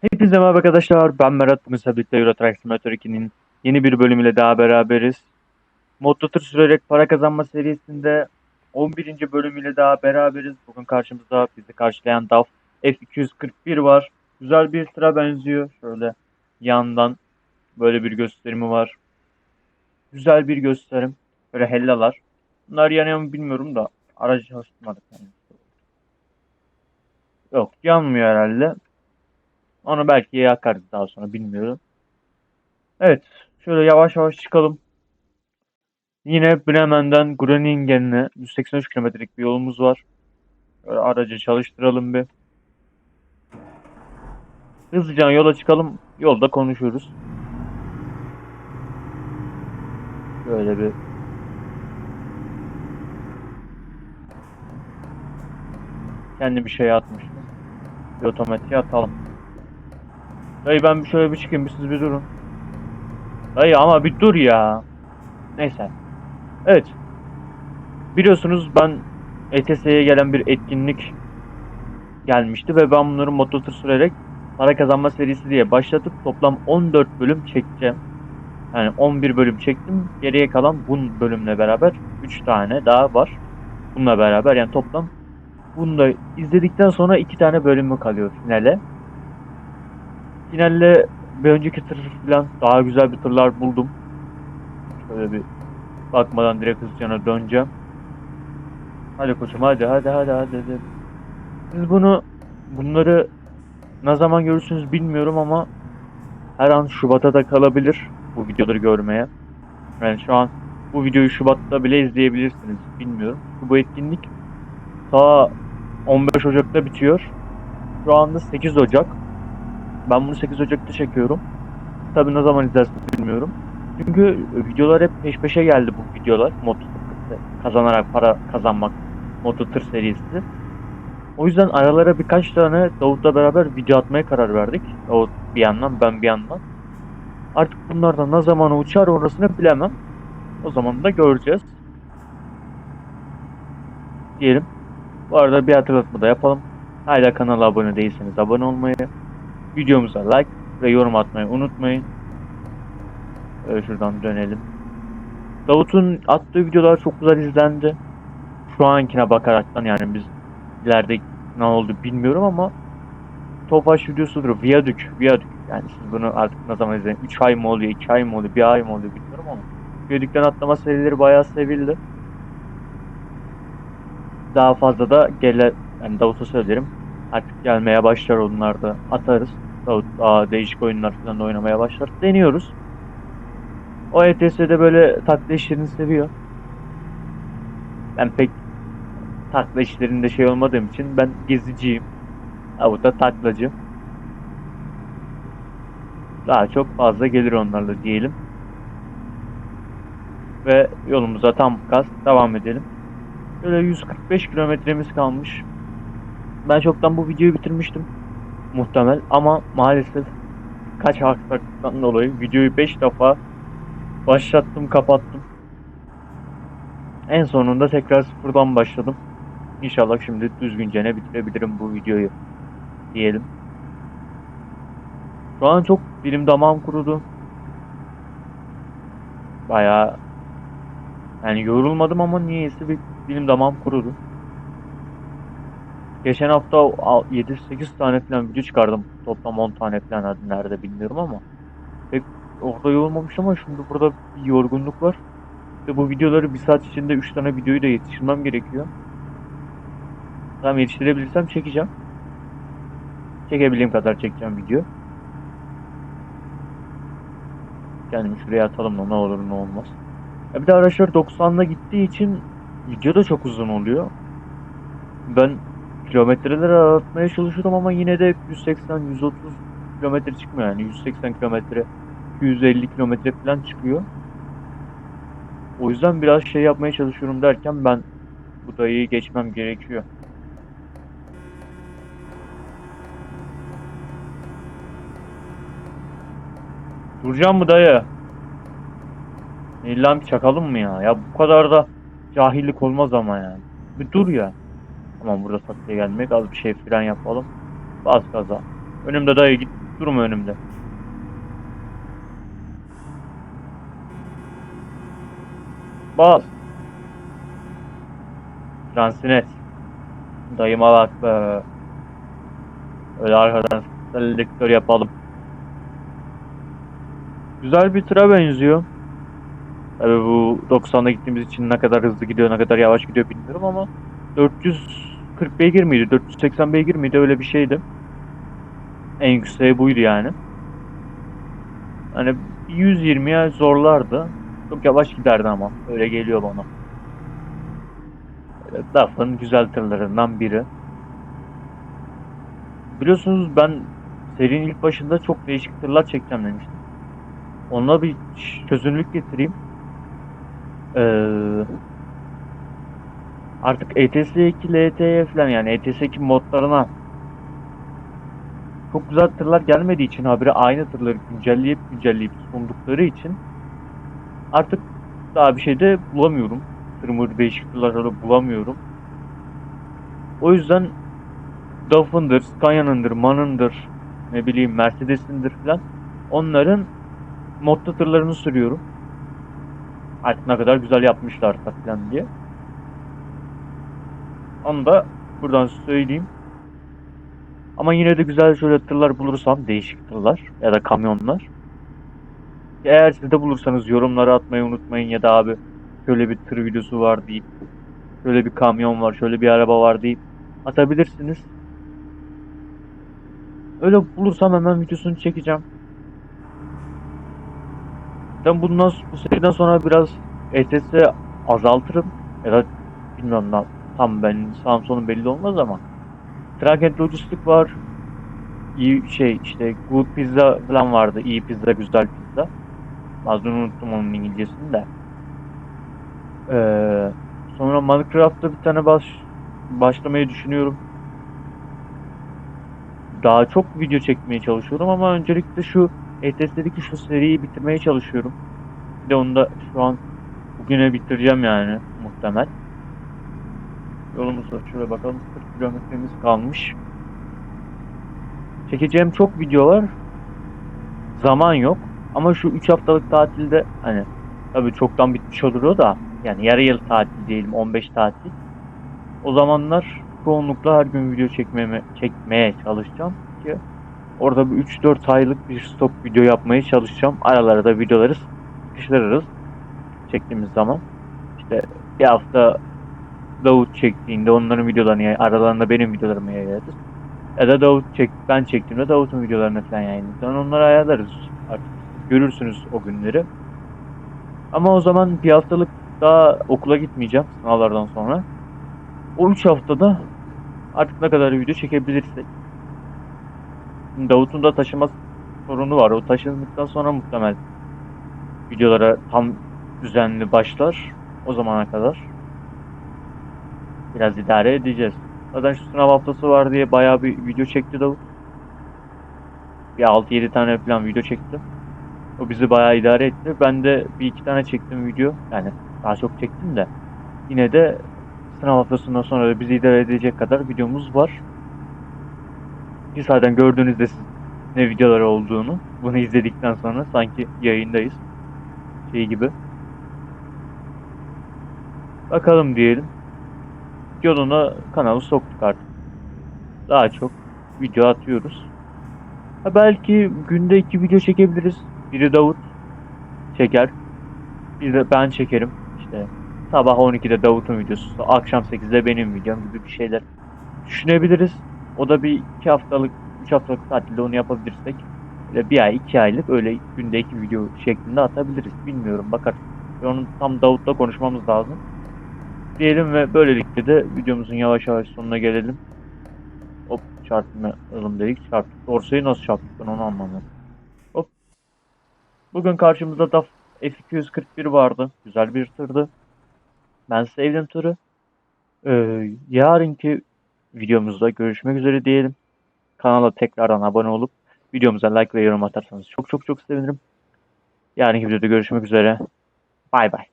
Hepinize merhaba arkadaşlar. Ben Berat. Bugün birlikte Euro Truck Simulator 2'nin yeni bir bölümüyle daha beraberiz. Modda tır sürerek para kazanma serisinde 11. bölümüyle daha beraberiz. Bugün karşımızda bizi karşılayan DAF F241 var. Güzel bir tıra benziyor. Şöyle yandan böyle bir gösterimi var. Güzel bir gösterim. Böyle hellalar. Bunlar yanıyor mu bilmiyorum da aracı çalıştırmadık. Yani. Yok yanmıyor herhalde. Onu belki yakarız daha sonra bilmiyorum. Evet. Şöyle yavaş yavaş çıkalım. Yine Bremen'den Groningen'e 183 kilometrelik bir yolumuz var. Böyle aracı çalıştıralım bir. Hızlıca yola çıkalım. Yolda konuşuruz. Böyle bir kendi bir şeye atmıştım. Bir otomatiğe atalım. Dayı ben şöyle bir çıkayım bir siz bir durun. Dayı ama bir dur ya. Neyse. Evet. Biliyorsunuz ben ETS'ye gelen bir etkinlik gelmişti ve ben bunları mototür sürerek para kazanma serisi diye başlatıp toplam 14 bölüm çekeceğim. Yani 11 bölüm çektim. Geriye kalan bu bölümle beraber 3 tane daha var. Bununla beraber yani toplam bunu da izledikten sonra 2 tane bölümü kalıyor finale. Finalle bir önceki tır falan daha güzel bir tırlar buldum. Şöyle bir bakmadan direkt hızlıca döneceğim. Hadi koçum hadi hadi hadi hadi. hadi. Siz bunu bunları ne zaman görürsünüz bilmiyorum ama her an Şubat'a da kalabilir bu videoları görmeye. Yani şu an bu videoyu Şubat'ta bile izleyebilirsiniz. Bilmiyorum. Bu etkinlik ta 15 Ocak'ta bitiyor. Şu anda 8 Ocak. Ben bunu 8 Ocak'ta çekiyorum. Tabii ne zaman izlersiniz bilmiyorum. Çünkü videolar hep peş peşe geldi bu videolar. Moto kazanarak para kazanmak Moto Tır serisi. O yüzden aralara birkaç tane Davut'la beraber video atmaya karar verdik. Davut bir yandan ben bir yandan. Artık bunlardan ne zaman uçar orasını bilemem. O zaman da göreceğiz. Diyelim. Bu arada bir hatırlatma da yapalım. Hala kanala abone değilseniz abone olmayı, videomuza like ve yorum atmayı unutmayın. Ee, şuradan dönelim. Davut'un attığı videolar çok güzel izlendi. Şu ankine bakaraktan yani biz ileride ne oldu bilmiyorum ama Tofaş videosudur. Viyadük, Viyadük. Yani siz bunu artık ne zaman izleyin? 3 ay mı oluyor, 2 ay mı oluyor, 1 ay mı oluyor bilmiyorum ama Viyadük'ten atlama serileri bayağı sevildi. Daha fazla da gele, yani Davut'a söylerim. Artık gelmeye başlar onlar da atarız. Daha değişik oyunlar falan da oynamaya başlar. Deniyoruz. O ETS'de böyle takla işlerini seviyor. Ben pek takla işlerinde şey olmadığım için ben geziciyim. Davut da taklacı. Daha çok fazla gelir onlarla diyelim. Ve yolumuza tam gaz devam edelim. Böyle 145 kilometremiz kalmış. Ben çoktan bu videoyu bitirmiştim. Muhtemel ama maalesef kaç aksaklıktan dolayı videoyu 5 defa başlattım kapattım. En sonunda tekrar sıfırdan başladım. İnşallah şimdi düzgünce ne bitirebilirim bu videoyu diyelim. Şu an çok dilim damağım kurudu. Bayağı yani yorulmadım ama niyeyse bir dilim damağım kurudu. Geçen hafta 7-8 tane falan video çıkardım. Toplam 10 tane falan hadi nerede bilmiyorum ama. Pek orada yorulmamışım ama şimdi burada bir yorgunluk var. Ve bu videoları bir saat içinde 3 tane videoyu da yetiştirmem gerekiyor. Tamam yetiştirebilirsem çekeceğim. Çekebildiğim kadar çekeceğim video. Kendimi şuraya atalım da ne olur ne olmaz. Ya bir de araçlar 90'la gittiği için video da çok uzun oluyor. Ben kilometreleri aratmaya çalışıyorum ama yine de 180-130 kilometre çıkmıyor yani 180 kilometre 250 kilometre falan çıkıyor. O yüzden biraz şey yapmaya çalışıyorum derken ben bu dayıyı geçmem gerekiyor. Duracağım mı dayı? İlla çakalım mı ya? Ya bu kadar da cahillik olmaz ama yani. Bir dur ya. Tamam burada taksiye gelmek az bir şey fren yapalım. Bas gaza. Önümde dayı git durma önümde. Bas. Transinet. Dayıma bak be. Öyle arkadan selektör yapalım. Güzel bir tıra benziyor. Tabii bu 90'da gittiğimiz için ne kadar hızlı gidiyor, ne kadar yavaş gidiyor bilmiyorum ama 440 beygir miydi, 480 beygir miydi öyle bir şeydi. En yükseği buydu yani. Hani 120'ye zorlardı. Çok yavaş giderdi ama. Öyle geliyor bana. Böyle DAF'ın güzel tırlarından biri. Biliyorsunuz ben serinin ilk başında çok değişik tırlar çekeceğim demiştim. Ona bir çözünürlük getireyim. Ee, artık E ETS2 LTE falan yani ETS2 modlarına çok güzel tırlar gelmediği için habire aynı tırları güncelleyip güncelleyip sundukları için artık daha bir şey de bulamıyorum. Tırmır değişik tırları bulamıyorum. O yüzden DAF'ındır, Scania'nındır, MAN'ındır, ne bileyim Mercedes'indir falan onların modda tırlarını sürüyorum. Artık ne kadar güzel yapmışlarsa falan diye. Onu da buradan söyleyeyim. Ama yine de güzel şöyle tırlar bulursam değişik tırlar ya da kamyonlar. Eğer siz de bulursanız yorumlara atmayı unutmayın ya da abi şöyle bir tır videosu var deyip şöyle bir kamyon var, şöyle bir araba var deyip atabilirsiniz. Öyle bulursam hemen videosunu çekeceğim. Ben bundan bu seriden sonra biraz ETS azaltırım ya da bilmiyorum lan tam ben sağım sonum belli olmaz ama Trakent Lojistik var. İyi şey işte Good Pizza falan vardı. İyi pizza, güzel pizza. Bazen unuttum onun İngilizcesini de. Ee, sonra Minecraft'ta bir tane baş, başlamayı düşünüyorum. Daha çok video çekmeye çalışıyorum ama öncelikle şu ETS'deki şu seriyi bitirmeye çalışıyorum. Bir de onu da şu an bugüne bitireceğim yani muhtemel. Yolumuz var. Şöyle bakalım 40 kilometremiz kalmış. Çekeceğim çok video var. Zaman yok. Ama şu 3 haftalık tatilde hani tabii çoktan bitmiş olur da yani yarı yıl tatil diyelim 15 tatil. O zamanlar çoğunlukla her gün video çekmeme, çekmeye çalışacağım ki orada bir 3-4 aylık bir stop video yapmaya çalışacağım. Aralara da videoları sıkıştırırız çektiğimiz zaman. İşte bir hafta Davut çektiğinde onların videolarını yay- aralarında benim videolarımı yayarız. Ya da Davut çek ben çektiğimde Davut'un videolarını falan yayınlarız. Sonra onları ayarlarız artık. Görürsünüz o günleri. Ama o zaman bir haftalık daha okula gitmeyeceğim sınavlardan sonra. O 3 haftada artık ne kadar video çekebilirsek. Davut'un da taşıma sorunu var. O taşındıktan sonra muhtemel videolara tam düzenli başlar. O zamana kadar biraz idare edeceğiz. Zaten şu sınav haftası var diye bayağı bir video çekti Davut. Bir 6-7 tane falan video çekti. O bizi bayağı idare etti. Ben de bir iki tane çektim video. Yani daha çok çektim de. Yine de sınav haftasından sonra da bizi idare edecek kadar videomuz var. Ki zaten gördüğünüzde siz ne videoları olduğunu. Bunu izledikten sonra sanki yayındayız. Şey gibi. Bakalım diyelim. Yoluna kanalı soktuk artık. Daha çok video atıyoruz. Ha belki günde iki video çekebiliriz. Biri Davut çeker. Bir de ben çekerim. İşte sabah 12'de Davut'un videosu, akşam 8'de benim videom gibi bir şeyler düşünebiliriz. O da bir iki haftalık, üç haftalık tatilde onu yapabilirsek böyle bir ay, iki aylık öyle günde iki video şeklinde atabiliriz. Bilmiyorum bakar. Onun tam Davut'la konuşmamız lazım. Diyelim ve böylelikle de videomuzun yavaş yavaş sonuna gelelim. Hop çarpmayalım dedik. Çarptık. Dorsayı nasıl çarptık ben onu anlamadım. Hop. Bugün karşımızda DAF F241 vardı. Güzel bir tırdı. Ben sevdim tırı. Ee, yarınki videomuzda görüşmek üzere diyelim. Kanala tekrardan abone olup videomuza like ve yorum atarsanız çok çok çok sevinirim. Yarınki videoda görüşmek üzere. Bay bay.